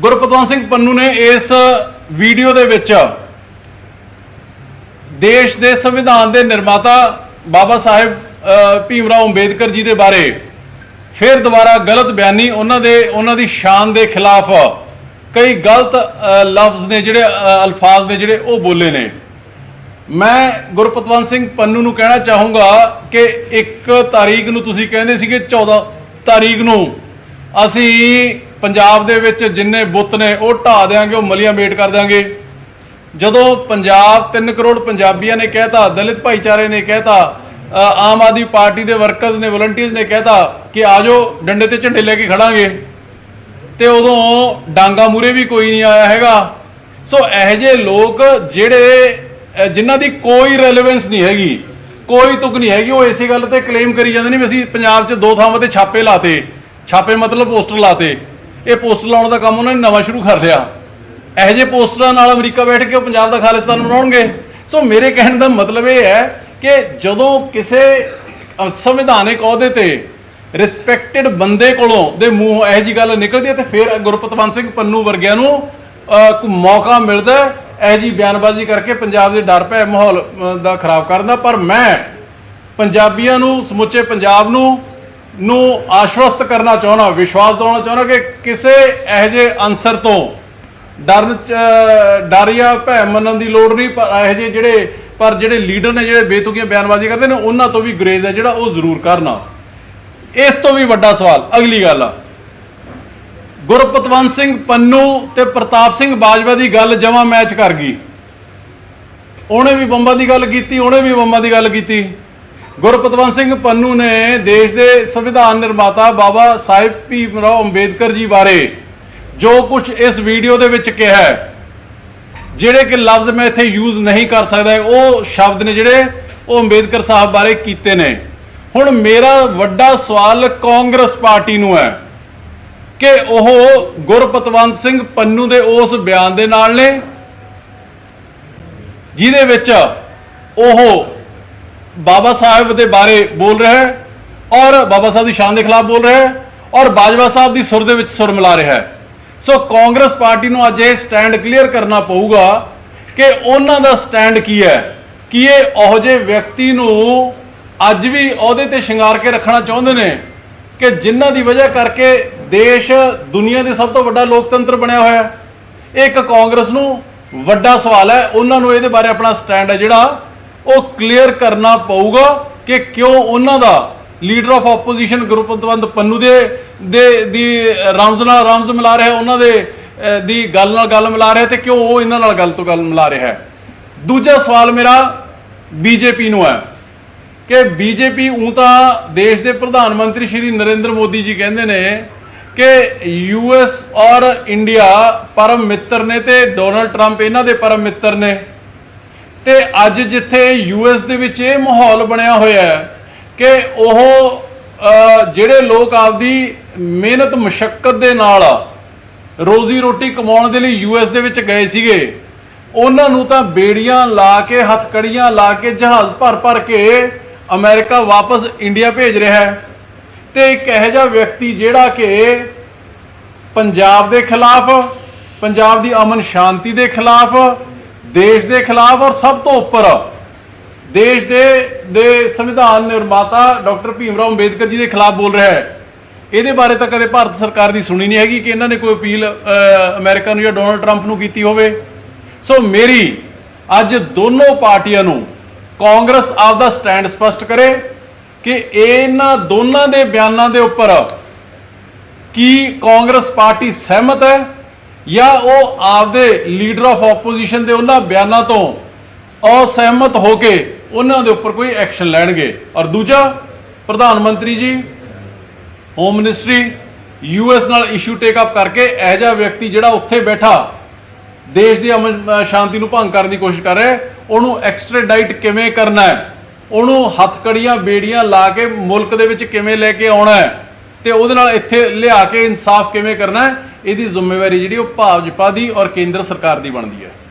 ਗੁਰਪਤਵੰਤ ਸਿੰਘ ਪੰਨੂ ਨੇ ਇਸ ਵੀਡੀਓ ਦੇ ਵਿੱਚ ਦੇਸ਼ ਦੇ ਸੰਵਿਧਾਨ ਦੇ ਨਿਰਮਾਤਾ ਬਾਬਾ ਸਾਹਿਬ ਅ, ਭੀਮ ਰਾਓ ਅੰਬੇਦਕਰ ਜੀ ਦੇ ਬਾਰੇ ਫਿਰ ਦੁਬਾਰਾ ਗਲਤ ਬਿਆਨੀ ਉਹਨਾਂ ਦੇ ਉਹਨਾਂ ਦੀ ਸ਼ਾਨ ਦੇ ਖਿਲਾਫ ਕਈ ਗਲਤ ਲਫ਼ਜ਼ ਨੇ ਜਿਹੜੇ ਅਲਫਾਜ਼ ਨੇ ਜਿਹੜੇ ਉਹ ਬੋਲੇ ਨੇ। ਮੈਂ ਗੁਰਪਤਵੰਤ ਸਿੰਘ ਪੰਨੂ ਨੂੰ ਕਹਿਣਾ ਚਾਹੂੰਗਾ ਕਿ ਇੱਕ ਤਾਰੀਖ ਨੂੰ ਤੁਸੀਂ ਕਹਿੰਦੇ ਸੀਗੇ 14 ਤਾਰੀਖ ਨੂੰ ਅਸੀਂ ਪੰਜਾਬ ਦੇ ਵਿੱਚ ਜਿੰਨੇ ਬੁੱਤ ਨੇ ਉਹ ਢਾ ਦੇਾਂਗੇ ਉਹ ਮਲੀਆਂ ਮੇਟ ਕਰ ਦਿਆਂਗੇ। ਜਦੋਂ ਪੰਜਾਬ 3 ਕਰੋੜ ਪੰਜਾਬੀਆਂ ਨੇ ਕਹਿਤਾ ਦਲਿਤ ਭਾਈਚਾਰੇ ਨੇ ਕਹਿਤਾ ਅ, ਆਮ ਆਦਮੀ ਪਾਰਟੀ ਦੇ ਵਰਕਰਸ ਨੇ ਵਲੰਟੀਅਰਸ ਨੇ ਕਹਿਤਾ ਕਿ ਆਜੋ ਡੰਡੇ ਤੇ ਝੰਡੇ ਲੈ ਕੇ ਖੜਾਂਗੇ। ਤੇ ਉਦੋਂ ਡਾਂਗਾ ਮੂਰੇ ਵੀ ਕੋਈ ਨਹੀਂ ਆਇਆ ਹੈਗਾ। ਸੋ ਇਹੋ ਜਿਹੇ ਲੋਕ ਜਿਹੜੇ ਜਿਨ੍ਹਾਂ ਦੀ ਕੋਈ ਰੈਲੇਵੈਂਸ ਨਹੀਂ ਹੈਗੀ ਕੋਈ ਤੁਕ ਨਹੀਂ ਹੈਗੀ ਉਹ ਇਸੇ ਗੱਲ ਤੇ ਕਲੇਮ ਕਰੀ ਜਾਂਦੇ ਨੇ ਵੀ ਅਸੀਂ ਪੰਜਾਬ 'ਚ ਦੋ ਥਾਵਾਂ ਤੇ ਛਾਪੇ ਲਾਤੇ। ਛਾਪੇ ਮਤਲਬ ਪੋਸਟਰ ਲਾਤੇ। ਇਹ ਪੋਸਟਰ ਲਾਉਣ ਦਾ ਕੰਮ ਉਹਨਾਂ ਨੇ ਨਵਾਂ ਸ਼ੁਰੂ ਕਰ ਲਿਆ। ਇਹੋ ਜਿਹੇ ਪੋਸਟਰਾਂ ਨਾਲ ਅਮਰੀਕਾ ਬੈਠ ਕੇ ਉਹ ਪੰਜਾਬ ਦਾ ਖਾਲਿਸਤਾਨ ਬਣਾਉਣਗੇ। ਸੋ ਮੇਰੇ ਕਹਿਣ ਦਾ ਮਤਲਬ ਇਹ ਹੈ ਕਿ ਜਦੋਂ ਕਿਸੇ ਸੰਵਿਧਾਨਿਕ ਅਹੁਦੇ ਤੇ ਰਿਸਪੈਕਟਡ ਬੰਦੇ ਕੋਲੋਂ ਦੇ ਮੂੰਹ ਇਹੋ ਜੀ ਗੱਲ ਨਿਕਲਦੀ ਹੈ ਤੇ ਫਿਰ ਗੁਰਪਤਵੰਤ ਸਿੰਘ ਪੰਨੂ ਵਰਗਿਆਂ ਨੂੰ ਮੌਕਾ ਮਿਲਦਾ ਹੈ ਇਹੋ ਜੀ ਬਿਆਨਬਾਜ਼ੀ ਕਰਕੇ ਪੰਜਾਬ ਦੇ ਡਰ ਭੈ ਮਾਹੌਲ ਦਾ ਖਰਾਬ ਕਰਨ ਦਾ। ਪਰ ਮੈਂ ਪੰਜਾਬੀਆਂ ਨੂੰ, ਸਮੁੱਚੇ ਪੰਜਾਬ ਨੂੰ ਨੂੰ ਆਸ਼ਵਸਤ ਕਰਨਾ ਚਾਹੁੰਦਾ, ਵਿਸ਼ਵਾਸ ਦਿਵਾਉਣਾ ਚਾਹੁੰਦਾ ਕਿ ਕਿਸੇ ਇਹੋ ਜਿਹੇ ਅਨਸਰ ਤੋਂ ਡਰਨ ਡਰ ਜਾਂ ਭੈ ਮੰਨਣ ਦੀ ਲੋੜ ਨਹੀਂ, ਪਰ ਇਹੋ ਜਿਹੇ ਜਿਹੜੇ, ਪਰ ਜਿਹੜੇ ਲੀਡਰ ਨੇ, ਜਿਹੜੇ ਬੇਤੁਕੀਆਂ ਬਿਆਨਬਾਜ਼ੀ ਕਰਦੇ ਨੇ, ਉਹਨਾਂ ਤੋਂ ਵੀ ਗਰੇਜ਼ ਹੈ ਜਿਹੜਾ ਉਹ ਜ਼ਰੂਰ ਕਰਨਾ। ਇਸ ਤੋਂ ਵੀ ਵੱਡਾ ਸਵਾਲ, ਅਗਲੀ ਗੱਲ ਆ। ਗੁਰਪਤਵੰਤ ਸਿੰਘ ਪੰਨੂ ਤੇ ਪ੍ਰਤਾਪ ਸਿੰਘ ਬਾਜਵਾ ਦੀ ਗੱਲ ਜਮਾ ਮੈਚ ਕਰ ਗਈ। ਉਹਨੇ ਵੀ ਬੰਬਾਂ ਦੀ ਗੱਲ ਕੀਤੀ, ਉਹਨੇ ਵੀ ਬੰਬਾਂ ਦੀ ਗੱਲ ਕੀਤੀ। ਗੁਰਪਤਵੰਤ ਸਿੰਘ ਪੰਨੂ ਨੇ ਦੇਸ਼ ਦੇ ਸੰਵਿਧਾਨ ਨਿਰਮਾਤਾ ਬਾਬਾ ਸਾਹਿਬ ਭੀਮ ਰਾਓ ਅੰਬੇਦਕਰ ਜੀ ਬਾਰੇ ਜੋ ਕੁਝ ਇਸ ਵੀਡੀਓ ਦੇ ਵਿੱਚ ਕਿਹਾ ਹੈ, ਜਿਹੜੇ ਕਿ ਲਫ਼ਜ਼ ਮੈਂ ਇੱਥੇ ਯੂਜ਼ ਨਹੀਂ ਕਰ ਸਕਦਾ, ਉਹ ਸ਼ਬਦ ਨੇ ਜਿਹੜੇ ਉਹ ਅੰਬੇਦਕਰ ਸਾਹਿਬ ਬਾਰੇ ਕੀਤੇ ਨੇ। ਹੁਣ ਮੇਰਾ ਵੱਡਾ ਸਵਾਲ ਕਾਂਗਰਸ ਪਾਰਟੀ ਨੂੰ ਹੈ ਕਿ ਉਹ ਗੁਰਪਤਵੰਤ ਸਿੰਘ ਪੰਨੂ ਦੇ ਉਸ ਬਿਆਨ ਦੇ ਨਾਲ ਨੇ, ਜਿਹਦੇ ਵਿੱਚ ਉਹ ਬਾਬਾ ਸਾਹਿਬ ਦੇ ਬਾਰੇ ਬੋਲ ਰਿਹਾ ਹੈ ਔਰ ਬਾਬਾ ਸਾਹਿਬ ਦੀ ਸ਼ਾਨ ਦੇ ਖਿਲਾਫ ਬੋਲ ਰਿਹਾ ਹੈ ਔਰ ਬਾਜਵਾ ਸਾਹਿਬ ਦੀ ਸੁਰ ਦੇ ਵਿੱਚ ਸੁਰ ਮਿਲਾ ਰਿਹਾ ਹੈ। ਸੋ ਕਾਂਗਰਸ ਪਾਰਟੀ ਨੂੰ ਅੱਜ ਇਹ ਸਟੈਂਡ ਕਲੀਅਰ ਕਰਨਾ ਪਊਗਾ ਕਿ ਉਹਨਾਂ ਦਾ ਸਟੈਂਡ ਕੀ ਹੈ, ਕਿ ਇਹ ਉਹੋ ਜਿਹੇ ਵਿਅਕਤੀ ਨੂੰ ਅੱਜ ਵੀ ਅਹੁਦੇ ਤੇ ਸ਼ਿੰਗਾਰ ਕੇ ਰੱਖਣਾ ਚਾਹੁੰਦੇ ਨੇ ਕਿ ਜਿਨ੍ਹਾਂ ਦੀ ਵਜ੍ਹਾ ਕਰਕੇ ਦੇਸ਼ ਦੁਨੀਆ ਦੇ ਸਭ ਤੋਂ ਵੱਡਾ ਲੋਕਤੰਤਰ ਬਣਿਆ ਹੋਇਆ ਹੈ। ਇਹ ਇੱਕ ਕਾਂਗਰਸ ਨੂੰ ਵੱਡਾ ਸਵਾਲ ਹੈ, ਉਹਨਾਂ ਨੂੰ ਇਹਦੇ ਬਾਰੇ ਆਪਣਾ ਸਟੈਂਡ ਹੈ ਜਿਹੜਾ ਉਹ ਕਲੀਅਰ ਕਰਨਾ ਪਊਗਾ ਕਿ ਕਿਉਂ ਉਹਨਾਂ ਦਾ leader of opposition Gurpatwant Pannun ਦੇ ਦੇ, ਦੀ ਰਮਜ਼ ਨਾਲ ਰਮਜ਼ ਮਿਲਾ ਰਿਹਾ ਉਹਨਾਂ ਦੇ ਦੀ ਗੱਲ ਨਾਲ ਗੱਲ ਮਿਲਾ ਰਿਹਾ ਤੇ ਕਿਉਂ ਉਹ ਇਹਨਾਂ ਨਾਲ ਗੱਲ ਤੋਂ ਗੱਲ ਮਿਲਾ ਰਿਹਾ ਹੈ। ਦੂਜਾ ਸਵਾਲ ਮੇਰਾ ਬੀਜੇਪੀ ਨੂੰ ਹੈ ਕਿ ਬੀਜੇਪੀ ਉਹ ਤਾਂ ਦੇਸ਼ ਦੇ ਪ੍ਰਧਾਨ ਮੰਤਰੀ ਸ਼੍ਰੀ ਨਰਿੰਦਰ ਮੋਦੀ ਜੀ ਕਹਿੰਦੇ ਨੇ ਕਿ ਯੂਐਸ ਔਰ ਇੰਡੀਆ ਪਰਮ ਮਿੱਤਰ ਨੇ ਤੇ ਡੋਨਲਡ ਟਰੰਪ ਇਹਨਾਂ ਦੇ ਪਰਮ ਮਿੱਤਰ ਨੇ। ਤੇ ਅੱਜ ਜਿੱਥੇ ਯੂਐਸ ਦੇ ਵਿੱਚ ਇਹ ਮਾਹੌਲ ਬਣਿਆ ਹੋਇਆ ਹੈ ਕਿ ਉਹ ਜਿਹੜੇ ਲੋਕ ਆਪਦੀ ਮਿਹਨਤ ਮੁਸ਼ਕਲ ਦੇ ਨਾਲ ਰੋਜ਼ੀ ਰੋਟੀ ਕਮਾਉਣ ਦੇ ਲਈ ਯੂਐਸ ਦੇ ਵਿੱਚ ਗਏ ਸੀਗੇ, ਉਹਨਾਂ ਨੂੰ ਤਾਂ ਬੇੜੀਆਂ ਲਾ ਕੇ, ਹੱਥਕੜੀਆਂ ਲਾ ਕੇ ਜਹਾਜ਼ ਭਰ ਭਰ ਕੇ ਅਮਰੀਕਾ ਵਾਪਸ ਇੰਡੀਆ ਭੇਜ ਰਿਹਾ ਹੈ। ਤੇ ਇੱਕ ਇਹੋ ਜਿਹਾ ਵਿਅਕਤੀ ਜਿਹੜਾ ਕਿ ਪੰਜਾਬ ਦੇ ਖਿਲਾਫ, ਪੰਜਾਬ ਦੀ ਅਮਨ ਸ਼ਾਂਤੀ ਦੇ ਖਿਲਾਫ ਦੇਸ਼ ਦੇ ਖਿਲਾਫ ਔਰ ਸਭ ਤੋਂ ਉੱਪਰ। ਦੇਸ਼ ਦੇ ਦੇ ਸੰਵਿਧਾਨ ਨਿਰਮਾਤਾ ਡਾਕਟਰ ਭੀਮ ਰਾਓ ਅੰਬੇਦਕਰ ਜੀ ਦੇ ਖਿਲਾਫ ਬੋਲ ਰਿਹਾ ਹੈ। ਇਹਦੇ ਬਾਰੇ ਤਾਂ ਕਦੇ ਭਾਰਤ ਸਰਕਾਰ ਦੀ ਸੁਣੀ ਨਹੀਂ ਹੈਗੀ ਕਿ ਇਹਨਾਂ ਨੇ ਕੋਈ ਅਪੀਲ ਅਹ, ਅਮਰੀਕਾ ਨੂੰ ਜਾਂ ਡੋਨਲਡ ਟਰੰਪ ਨੂੰ ਕੀਤੀ ਹੋਵੇ। ਸੋ ਮੇਰੀ ਅੱਜ ਦੋਨੋਂ ਪਾਰਟੀਆਂ ਨੂੰ ਕਾਂਗਰਸ ਆਪਦਾ ਸਟੈਂਡ ਸਪਸ਼ਟ ਕਰੇ ਕਿ ਇਹਨਾਂ ਦੋਨਾਂ ਦੇ ਬਿਆਨਾਂ ਦੇ ਉੱਪਰ ਕੀ ਕਾਂਗਰਸ ਪਾਰਟੀ ਸਹਿਮਤ ਹੈ ਜਾਂ ਉਹ ਆਪਦੇ ਲੀਡਰ ਆਫ ਆਪੋਜੀਸ਼ਨ ਦੇ ਉਹਨਾਂ ਬਿਆਨਾਂ ਤੋਂ ਅਸਹਿਮਤ ਹੋ ਕੇ ਉਹਨਾਂ ਦੇ ਉੱਪਰ ਕੋਈ ਐਕਸ਼ਨ ਲੈਣਗੇ। ਔਰ ਦੂਜਾ ਪ੍ਰਧਾਨ ਮੰਤਰੀ ਜੀ ਹੋਮ ਮਿਨਿਸਟਰੀ ਯੂਐਸ ਨਾਲ ਇਸ਼ੂ ਟੇਕ ਅਪ ਕਰਕੇ ਇਹ ਜਿਹਾ ਵਿਅਕਤੀ ਜਿਹੜਾ ਉੱਥੇ ਬੈਠਾ ਦੇਸ਼ ਦੀ ਅਮਨ ਸ਼ਾਂਤੀ ਨੂੰ ਭੰਗ ਕਰਨ ਦੀ ਕੋਸ਼ਿਸ਼ ਕਰ ਰਿਹਾ ਹੈ, ਉਹਨੂੰ ਐਕਸਟ੍ਰਾਡਾਈਟ ਕਿਵੇਂ ਕਰਨਾ ਹੈ? ਉਹਨੂੰ ਹੱਥਕੜੀਆਂ ਬੇੜੀਆਂ ਲਾ ਕੇ ਮੁਲਕ ਦੇ ਵਿੱਚ ਕਿਵੇਂ ਲੈ ਕੇ ਆਉਣਾ ਹੈ? ਤੇ ਉਹਦੇ ਨਾਲ ਇੱਥੇ ਲਿਆ ਕੇ ਇਨਸਾਫ ਕਿਵੇਂ ਕਰਨਾ ਹੈ? ਇਹਦੀ ਜ਼ਿੰਮੇਵਾਰੀ ਜਿਹੜੀ ਉਹ ਭਾਜਪਾ ਦੀ ਔਰ ਕੇਂਦਰ ਸਰਕਾਰ ਦੀ ਬਣਦੀ ਹੈ।